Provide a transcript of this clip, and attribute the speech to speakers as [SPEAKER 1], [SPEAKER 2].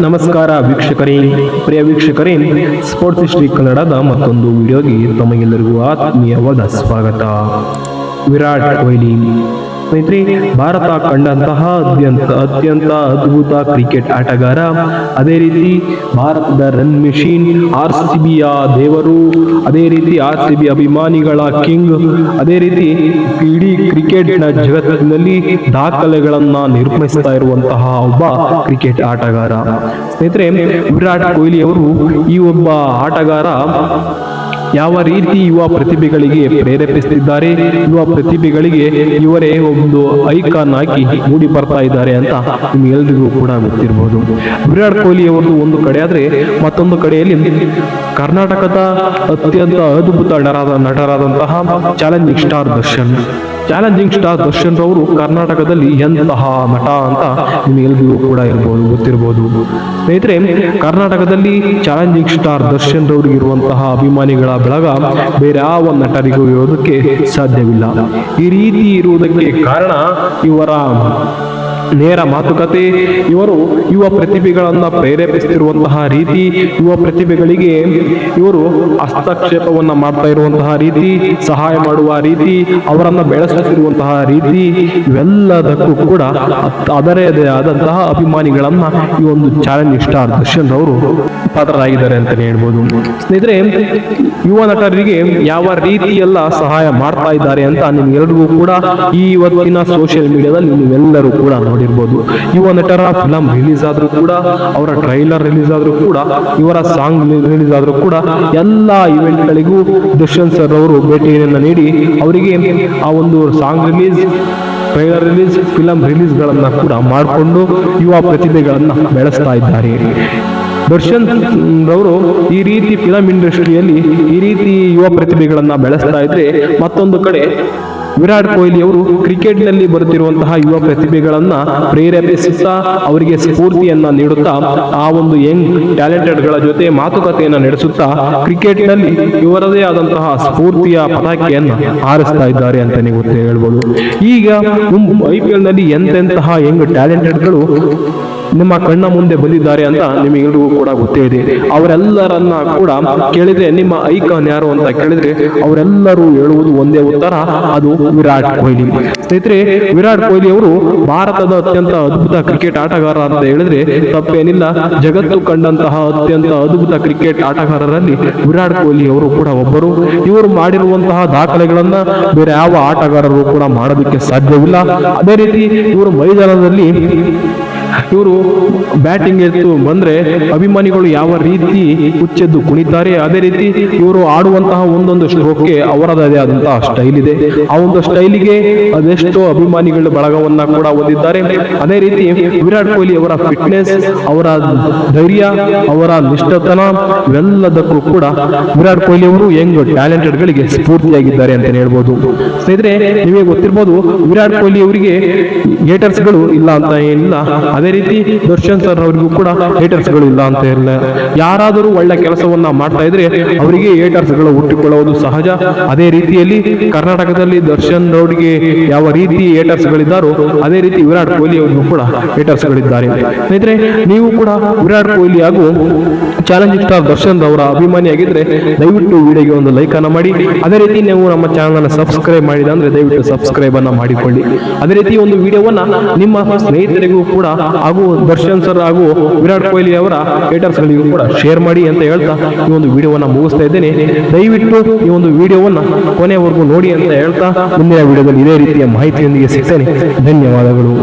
[SPEAKER 1] ನಮಸ್ಕಾರ ವೀಕ್ಷಕರೇ. ಪ್ರಿಯ ವೀಕ್ಷಕರೇ ಸ್ಪೋರ್ಟ್ಸ್ ಹಿಸ್ಟ್ರಿ ಕನ್ನಡದ ಮತ್ತೊಂದು ವಿಡಿಯೋಗೆ ತಮಗೆಲ್ಲರಿಗೂ ಆತ್ಮೀಯವಾದ ಸ್ವಾಗತ. ವಿರಾಟ್ ಕೊಹ್ಲಿ. ಸ್ನೇಹಿತರೆ, ಭಾರತ ಕಂಡಂತಹ ಅತ್ಯಂತ ಅತ್ಯಂತ ಅದ್ಭುತ ಕ್ರಿಕೆಟ್ ಆಟಗಾರ. ಅದೇ ರೀತಿ ಭಾರತದ ರನ್ ಮೆಷಿನ್, ಆರ್ ಸಿ ಬಿಯ ದೇವರು, ಅದೇ ರೀತಿ ಆರ್ ಸಿ ಬಿ ಅಭಿಮಾನಿಗಳ ಕಿಂಗ್, ಅದೇ ರೀತಿ ಇಡೀ ಕ್ರಿಕೆಟ್ನ ಜಗತ್ತಿನಲ್ಲಿ ದಾಖಲೆಗಳನ್ನ ನಿರ್ಮಿಸ್ತಾ ಇರುವಂತಹ ಒಬ್ಬ ಕ್ರಿಕೆಟ್ ಆಟಗಾರ. ಸ್ನೇಹಿತರೆ, ವಿರಾಟ್ ಕೊಹ್ಲಿ ಅವರು ಈ ಒಬ್ಬ ಆಟಗಾರ. ಯಾವ ರೀತಿ ಯುವ ಪ್ರತಿಭೆಗಳಿಗೆ ಪ್ರೇರೇಪಿಸುತ್ತಿದ್ದಾರೆ, ಯುವ ಪ್ರತಿಭೆಗಳಿಗೆ ಇವರೇ ಒಂದು ಐಕಾನ್ ಆಗಿ ಮೂಡಿ ಬರ್ತಾ ಇದ್ದಾರೆ ಅಂತ ನಿಮ್ಗೆಲ್ರಿಗೂ ಕೂಡ ಗೊತ್ತಿರಬಹುದು ವಿರಾಟ್ ಕೊಹ್ಲಿ ಅವರು ಒಂದು ಕಡೆ ಆದ್ರೆ ಮತ್ತೊಂದು ಕಡೆಯಲ್ಲಿ ಕರ್ನಾಟಕದ ಅತ್ಯಂತ ಅದ್ಭುತ ನಟರಾದ ನಟರಾದಂತಹ challenging star Darshan. Challenging star Darshan ರವರು ಕರ್ನಾಟಕದಲ್ಲಿ ಎಂತಹ ನಟ ಅಂತ ನಿಮಗೆಲ್ಲರಿಗೂ ಕೂಡ ಇರ್ಬೋದು, ಗೊತ್ತಿರ್ಬೋದು. ಸ್ನೇಹಿತರೆ, ಕರ್ನಾಟಕದಲ್ಲಿ ಚಾಲೆಂಜಿಂಗ್ ಸ್ಟಾರ್ ದರ್ಶನ್ ರವರಿಗೆ ಇರುವಂತಹ ಅಭಿಮಾನಿಗಳ ಬೆಳಗ ಬೇರೆ ಯಾವ ನಟರಿಗೂ ಇರೋದಕ್ಕೆ ಸಾಧ್ಯವಿಲ್ಲ. ಈ ರೀತಿ ಇರುವುದಕ್ಕೆ ಕಾರಣ ಇವರ ನೇರ ಮಾತುಕತೆ. ಇವರು ಯುವ ಪ್ರತಿಭೆಗಳನ್ನ ಪ್ರೇರೇಪಿಸುತ್ತಿರುವಂತಹ ರೀತಿ, ಯುವ ಪ್ರತಿಭೆಗಳಿಗೆ ಇವರು ಹಸ್ತಕ್ಷೇಪವನ್ನ ಮಾಡ್ತಾ ಇರುವಂತಹ ರೀತಿ, ಸಹಾಯ ಮಾಡುವ ರೀತಿ, ಅವರನ್ನ ಬೆಳೆಸುತ್ತಿರುವಂತಹ ರೀತಿ, ಇವೆಲ್ಲದಕ್ಕೂ ಕೂಡ ಅದರದೇ ಆದಂತಹ ಅಭಿಮಾನಿಗಳನ್ನ ಈ ಒಂದು ಚಾಲೆಂಜ್ ಸ್ಟಾರ್ ದರ್ಶನ್ ಅವರು ಪಾತ್ರರಾಗಿದ್ದಾರೆ ಅಂತಾನೆ ಹೇಳ್ಬೋದು. ಸ್ನೇಹಿತರೆ, ಯುವ ನಟರಿಗೆ ಯಾವ ರೀತಿಯೆಲ್ಲ ಸಹಾಯ ಮಾಡ್ತಾ ಇದ್ದಾರೆ ಅಂತ ನಿಮ್ಗೆಲ್ರಿಗೂ ಕೂಡ ಈ ಇವತ್ತಿನ ಸೋಷಿಯಲ್ ಮೀಡಿಯಾದಲ್ಲಿ ನೀವೆಲ್ಲರೂ ಕೂಡ ನೋಡಿರ್ಬೋದು. ಯುವ ನಟರ ಫಿಲಮ್ ರಿಲೀಸ್ ಆದರೂ ಕೂಡ, ಅವರ ಟ್ರೈಲರ್ ರಿಲೀಸ್ ಆದರೂ ಕೂಡ, ಇವರ ಸಾಂಗ್ ರಿಲೀಸ್ ಆದರೂ ಕೂಡ, ಎಲ್ಲ ಇವೆಂಟ್ಗಳಿಗೂ ದುಷ್ಯಂತ್ ಸರ್ ಅವರು ಭೇಟಿಯನ್ನು ನೀಡಿ, ಅವರಿಗೆ ಆ ಒಂದು song release trailer release film ರಿಲೀಸ್ಗಳನ್ನು ಕೂಡ ಮಾಡಿಕೊಂಡು ಯುವ ಪ್ರತಿಭೆಗಳನ್ನು ಬೆಳೆಸ್ತಾ ಇದ್ದಾರೆ. ದರ್ಶನ್ ರವರು ಈ ರೀತಿ ಫಿಲಂ ಇಂಡಸ್ಟ್ರಿಯಲ್ಲಿ ಈ ರೀತಿ ಯುವ ಪ್ರತಿಭೆಗಳನ್ನು ಬೆಳೆಸ್ತಾ ಇದ್ರೆ ಮತ್ತೊಂದು ಕಡೆ ವಿರಾಟ್ ಕೊಹ್ಲಿ ಅವರು ಕ್ರಿಕೆಟ್ನಲ್ಲಿ ಬರುತ್ತಿರುವಂತಹ ಯುವ ಪ್ರತಿಭೆಗಳನ್ನ ಪ್ರೇರೇಪಿಸುತ್ತಾ ಅವರಿಗೆ ಸ್ಫೂರ್ತಿಯನ್ನ ನೀಡುತ್ತಾ ಆ ಒಂದು ಯಂಗ್ ಟ್ಯಾಲೆಂಟೆಡ್ಗಳ ಜೊತೆ ಮಾತುಕತೆಯನ್ನು ನಡೆಸುತ್ತಾ ಕ್ರಿಕೆಟ್ನಲ್ಲಿ ಇವರದೇ ಆದಂತಹ ಸ್ಫೂರ್ತಿಯ ಪಟಾಕಿಯನ್ನು ಹಾರಿಸ್ತಾ ಇದ್ದಾರೆ ಅಂತಲೇ ಗೊತ್ತೇ ಹೇಳ್ಬೋದು. ಈಗ ಐ ಪಿ ಎಲ್ನಲ್ಲಿ ಎಂತೆಂತಹ ಯಂಗ್ ಟ್ಯಾಲೆಂಟೆಡ್ಗಳು ನಿಮ್ಮ ಕಣ್ಣ ಮುಂದೆ ಬಂದಿದ್ದಾರೆ ಅಂತ ನಿಮಗೆಲ್ಲರಿಗೂ ಕೂಡ ಗೊತ್ತೇ ಇದೆ. ಅವರೆಲ್ಲರನ್ನ ಕೂಡ ಕೇಳಿದ್ರೆ ನಿಮ್ಮ ಐಕಾನ್ ಯಾರು ಅಂತ ಕೇಳಿದ್ರೆ ಅವರೆಲ್ಲರೂ ಹೇಳುವುದು ಒಂದೇ ಉತ್ತರ, ಅದು ವಿರಾಟ್ ಕೊಹ್ಲಿ. ಸ್ನೇಹಿತರೆ, ವಿರಾಟ್ ಕೊಹ್ಲಿ ಅವರು ಭಾರತದ ಅತ್ಯಂತ ಅದ್ಭುತ ಕ್ರಿಕೆಟ್ ಆಟಗಾರ ಅಂತ ಹೇಳಿದ್ರೆ ತಪ್ಪೇನಿಲ್ಲ. ಜಗತ್ತು ಕಂಡಂತಹ ಅತ್ಯಂತ ಅದ್ಭುತ ಕ್ರಿಕೆಟ್ ಆಟಗಾರರಲ್ಲಿ ವಿರಾಟ್ ಕೊಹ್ಲಿ ಅವರು ಕೂಡ ಒಬ್ಬರು. ಇವರು ಮಾಡಿರುವಂತಹ ದಾಖಲೆಗಳನ್ನ ಬೇರೆ ಯಾವ ಆಟಗಾರರು ಕೂಡ ಮಾಡೋದಕ್ಕೆ ಸಾಧ್ಯವಿಲ್ಲ. ಅದೇ ರೀತಿ ಇವರು ಮೈದಾನದಲ್ಲಿ ಇವರು ಬ್ಯಾಟಿಂಗ್ ಎತ್ತು ಬಂದ್ರೆ ಅಭಿಮಾನಿಗಳು ಯಾವ ರೀತಿ ಹುಚ್ಚೆದ್ದು ಕುಣಿತಾರೆ, ಅದೇ ರೀತಿ ಇವರು ಆಡುವಂತಹ ಒಂದೊಂದು ಶ್ಲೋಕಕ್ಕೆ ಅವರದೇ ಆದಂತಹ ಸ್ಟೈಲ್ ಇದೆ. ಆ ಒಂದು ಸ್ಟೈಲಿಗೆ ಅದೆಷ್ಟೋ ಅಭಿಮಾನಿಗಳ ಬಳಗವನ್ನ ಕೂಡ ಹೊಂದಿದ್ದಾರೆ. ಅದೇ ರೀತಿ ವಿರಾಟ್ ಕೊಹ್ಲಿ ಅವರ ಫಿಟ್ನೆಸ್ ಅವರ ಧೈರ್ಯ, ಅವರ ನಿಷ್ಠತನ ಇವೆಲ್ಲದಕ್ಕೂ ಕೂಡ ವಿರಾಟ್ ಕೊಹ್ಲಿ ಅವರು ಯಂಗ್ ಟ್ಯಾಲೆಂಟೆಡ್ ಗಳಿಗೆ ಸ್ಫೂರ್ತಿಯಾಗಿದ್ದಾರೆ ಅಂತ ಹೇಳ್ಬೋದು. ಸ್ನೇಹಿತರೆ ನಿಮಗೆ ಗೊತ್ತಿರ್ಬೋದು, ವಿರಾಟ್ ಕೊಹ್ಲಿ ಅವರಿಗೆ ಗೇಟರ್ಸ್ಗಳು ಇಲ್ಲ ಅಂತ ಏನಿಲ್ಲ. ಅದೇ ರೀತಿ ದರ್ಶನ್ ಸರ್ ಅವರಿಗೂ ಕೂಡ ಹೇಟರ್ಸ್ಗಳು ಇಲ್ಲ ಅಂತ ಇಲ್ಲ. ಯಾರಾದರೂ ಒಳ್ಳೆ ಕೆಲಸವನ್ನ ಮಾಡ್ತಾ ಇದ್ರೆ ಅವರಿಗೆ ಹೇಟರ್ಸ್ಗಳು ಹುಟ್ಟಿಕೊಳ್ಳುವುದು ಸಹಜ. ಅದೇ ರೀತಿಯಲ್ಲಿ ಕರ್ನಾಟಕದಲ್ಲಿ ದರ್ಶನ್ ರೌಡ್ಗೆ ಯಾವ ರೀತಿ ಹೇಟರ್ಸ್ ಗಳಿದ್ದಾರೋ, ಅದೇ ರೀತಿ ವಿರಾಟ್ ಕೊಹ್ಲಿ ಅವರಿಗೂ ಕೂಡ ಹೇಟರ್ಸ್ಗಳಿದ್ದಾರೆ ಸ್ನೇಹಿತರೆ, ನೀವು ಕೂಡ ವಿರಾಟ್ ಕೊಹ್ಲಿ ಹಾಗೂ ಚಾಲೆಂಜಿಂಗ್ ಸ್ಟಾರ್ ದರ್ಶನ್ ಅವರ ಅಭಿಮಾನಿಯಾಗಿದ್ರೆ ದಯವಿಟ್ಟು ವಿಡಿಯೋಗೆ ಒಂದು ಲೈಕ್ ಅನ್ನ ಮಾಡಿ. ಅದೇ ರೀತಿ ನೀವು ನಮ್ಮ ಚಾನಲ್ ಅನ್ನು ಸಬ್ಸ್ಕ್ರೈಬ್ ಮಾಡಿದ ಅಂದ್ರೆ ದಯವಿಟ್ಟು ಸಬ್ಸ್ಕ್ರೈಬ್ ಅನ್ನ ಮಾಡಿಕೊಳ್ಳಿ. ಅದೇ ರೀತಿ ಒಂದು ವಿಡಿಯೋವನ್ನ ನಿಮ್ಮ ಸ್ನೇಹಿತರಿಗೂ ಕೂಡ ಹಾಗೂ ದರ್ಶನ್ ಸರ್ ಹಾಗೂ ವಿರಾಟ್ ಕೊಹ್ಲಿ ಅವರ ಹೇಟರ್ಸ್ ಗಳಿಗೂ ಕೂಡ ಶೇರ್ ಮಾಡಿ ಅಂತ ಹೇಳ್ತಾ ಈ ಒಂದು ವಿಡಿಯೋವನ್ನ ಮುಗಿಸ್ತಾ ಇದ್ದೇನೆ. ದಯವಿಟ್ಟು ಈ ಒಂದು ವಿಡಿಯೋವನ್ನ ಕೊನೆಯವರೆಗೂ ನೋಡಿ ಅಂತ ಹೇಳ್ತಾ ಮುಂದಿನ ವಿಡಿಯೋದಲ್ಲಿ ಇದೇ ರೀತಿಯ ಮಾಹಿತಿಯೊಂದಿಗೆ ಸಿಗ್ತೇನೆ. ಧನ್ಯವಾದಗಳು.